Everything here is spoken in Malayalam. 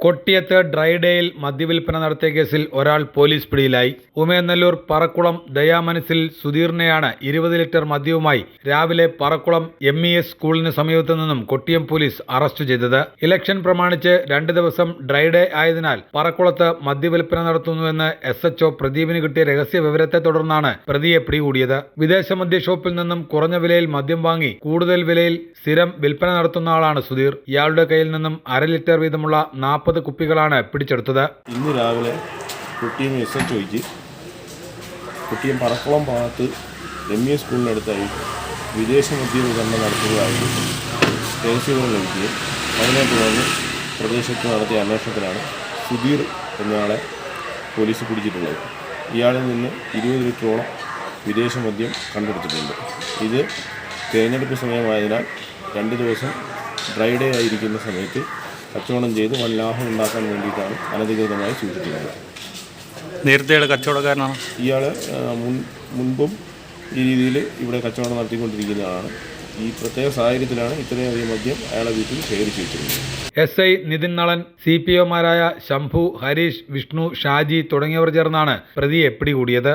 കൊട്ടിയത്ത് ഡ്രൈഡേയിൽ മദ്യവിൽപ്പന നടത്തിയ കേസിൽ ഒരാൾ പോലീസ് പിടിയിലായി. ഉമയനല്ലൂർ പറക്കുളം ദയാമനസിൽ സുധീറിനെയാണ് ഇരുപത് ലിറ്റർ മദ്യവുമായി രാവിലെ പറക്കുളം എം ഇ എസ് സ്കൂളിന് സമീപത്തു നിന്നും കൊട്ടിയം പോലീസ് അറസ്റ്റ് ചെയ്തത്. ഇലക്ഷൻ പ്രമാണിച്ച് രണ്ട് ദിവസം ഡ്രൈഡേ ആയതിനാൽ പറക്കുളത്ത് മദ്യവിൽപ്പന നടത്തുന്നുവെന്ന് എസ് എച്ച്ഒ പ്രദീപിന് കിട്ടിയ രഹസ്യ വിവരത്തെ തുടർന്നാണ് പ്രതിയെ പിടികൂടിയത്. വിദേശ മദ്യ ഷോപ്പിൽ നിന്നും കുറഞ്ഞ വിലയിൽ മദ്യം വാങ്ങി കൂടുതൽ വിലയിൽ സ്ഥിരം വിൽപ്പന നടത്തുന്ന ആളാണ് സുധീർ. ഇയാളുടെ കയ്യിൽ നിന്നും അര ലിറ്റർ വീതമുള്ള നാൽപ്പത് കുപ്പികളാണ് പിടിച്ചെടുത്തത്. ഇന്ന് രാവിലെ കുട്ടിയും എസ് എച്ച് ഒയ്ക്ക് കുട്ടിയും പറക്കുളം ഭാഗത്ത് എം ഇ സ്കൂളിനടുത്തായി വിദേശ മദ്യ വിതരണം നടത്തുകയായിരുന്നു രഹസ്യവിവരം ലഭിക്കുകയും അതിനെ തുടർന്ന് പ്രദേശത്ത് നടത്തിയ അന്വേഷണത്തിലാണ് സുധീർ എന്നയാളെ പോലീസ് പിടിച്ചിട്ടുള്ളത്. ഇയാളിൽ നിന്ന് ഇരുപത് ലിറ്ററോളം വിദേശ മദ്യം കണ്ടെടുത്തിട്ടുണ്ട്. ഇത് തിരഞ്ഞെടുപ്പ് സമയമായതിനാൽ രണ്ട് ദിവസം ഡ്രൈ ഡേ ആയിരിക്കുന്ന സമയത്ത് കച്ചവടം ചെയ്ത് വൻ ലാഭം ഉണ്ടാക്കാൻ വേണ്ടിയിട്ടാണ് അനധികൃതമായി സൂക്ഷിക്കുന്നത് നേരത്തെ അയാൾ കച്ചവടക്കാരനാണ് ഇയാൾ മുൻ മുൻപും ഈ രീതിയിൽ ഇവിടെ കച്ചവടം നടത്തിക്കൊണ്ടിരിക്കുന്നതാണ്. ഈ പ്രത്യേക സാഹചര്യത്തിലാണ് ഇത്രയധികം മദ്യം അയാളെ വീട്ടിൽ ശേഖരിച്ചു വെച്ചിരുന്നത് S I Nithin Nalan C P ഒമാരായ Shambhu Harish Vishnu Shaji തുടങ്ങിയവർ ചേർന്നാണ് പ്രതിയെ പിടികൂടിയത്.